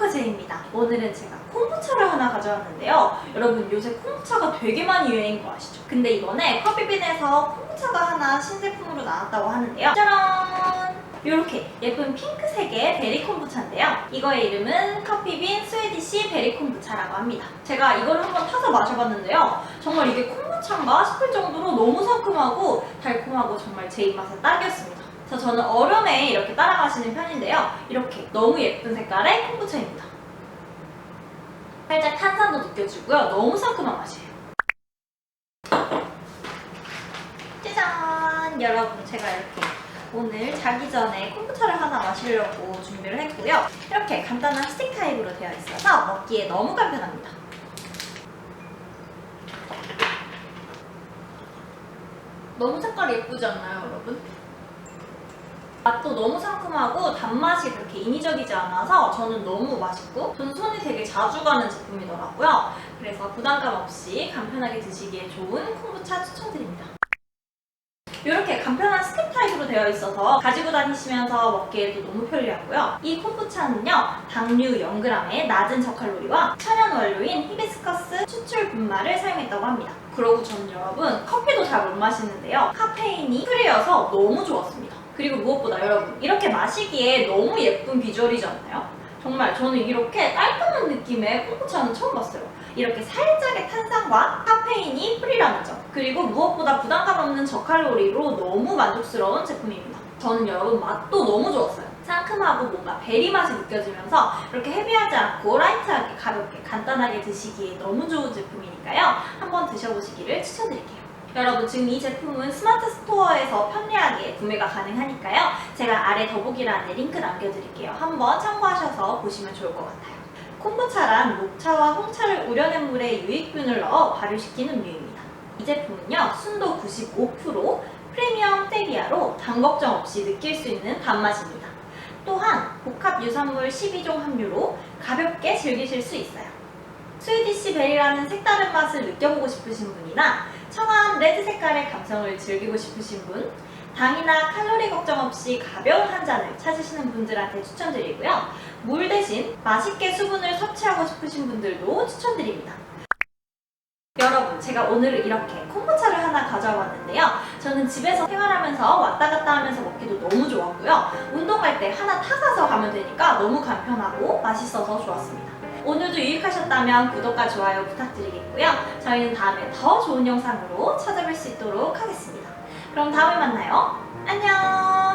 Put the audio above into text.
토크제입니다. 오늘은 제가 콩부차를 하나 가져왔는데요. 여러분 요새 콩부차가 되게 많이 유행인 거 아시죠? 근데 이번에 커피빈에서 콩부차가 하나 신제품으로 나왔다고 하는데요. 짜란! 이렇게 예쁜 핑크색의 베리콤부차인데요. 이거의 이름은 커피빈 스웨디시 베리콤부차라고 합니다. 제가 이걸 한번 타서 마셔봤는데요. 정말 이게 콤부차인가 싶을 정도로 너무 상큼하고 달콤하고 정말 제 입맛에 딱이었습니다. 그래서 저는 얼음에 이렇게 따라 마시는 편인데요. 이렇게 너무 예쁜 색깔의 콤부차입니다. 살짝 탄산도 느껴지고요. 너무 상큼한 맛이에요. 짜잔! 여러분, 제가 이렇게 오늘 자기 전에 콤부차를 하나 마시려고 준비를 했고요. 이렇게 간단한 스틱 타입으로 되어 있어서 먹기에 너무 간편합니다. 너무 색깔이 예쁘지 않나요, 여러분? 맛도 너무 상큼하고 단맛이 그렇게 인위적이지 않아서 저는 너무 맛있고 저는 손이 되게 자주 가는 제품이더라고요. 그래서 부담감 없이 간편하게 드시기에 좋은 콤부차 추천드립니다. 이렇게 간편한 스틱 타입으로 되어 있어서 가지고 다니시면서 먹기에도 너무 편리하고요. 이 콤부차는요, 당류 0g의 낮은 저칼로리와 천연 원료인 히비스커스 추출 분말을 사용했다고 합니다. 그러고 저는 여러분 커피도 잘 못 마시는데요. 카페인이 프리여서 너무 좋았습니다. 그리고 무엇보다 여러분 이렇게 마시기에 너무 예쁜 비주얼이지 않나요? 정말 저는 이렇게 깔끔한 느낌의 콤부차는 처음 봤어요. 이렇게 살짝의 탄산과 카페인이 프리라는 점 그리고 무엇보다 부담감 없는 저칼로리로 너무 만족스러운 제품입니다. 저는 여러분 맛도 너무 좋았어요. 상큼하고 뭔가 베리 맛이 느껴지면서 이렇게 헤비하지 않고 라이트하게 가볍게 간단하게 드시기에 너무 좋은 제품이니까요. 한번 드셔보시기를 추천드릴게요. 여러분 지금 이 제품은 스마트 스토어에서 편리하게 구매가 가능하니까요. 제가 아래 더보기란에 링크 남겨드릴게요. 한번 참고하셔서 보시면 좋을 것 같아요. 콤부차란 녹차와 홍차를 우려낸 물에 유익균을 넣어 발효시킨 음료입니다. 이 제품은요 순도 95% 프리미엄 스테비아로 당 걱정 없이 느낄 수 있는 단맛입니다. 또한 복합 유산물 12종 함유로 가볍게 즐기실 수 있어요. 스위디시 베리라는 색다른 맛을 느껴보고 싶으신 분이나 청아한 레드 색깔의 감성을 즐기고 싶으신 분, 당이나 칼로리 걱정 없이 가벼운 한 잔을 찾으시는 분들한테 추천드리고요. 물 대신 맛있게 수분을 섭취하고 싶으신 분들도 추천드립니다. 제가 오늘 이렇게 콤부차를 하나 가져왔는데요. 저는 집에서 생활하면서 왔다 갔다 하면서 먹기도 너무 좋았고요. 운동할 때 하나 타가서 가면 되니까 너무 간편하고 맛있어서 좋았습니다. 오늘도 유익하셨다면 구독과 좋아요 부탁드리겠고요. 저희는 다음에 더 좋은 영상으로 찾아뵐 수 있도록 하겠습니다. 그럼 다음에 만나요. 안녕!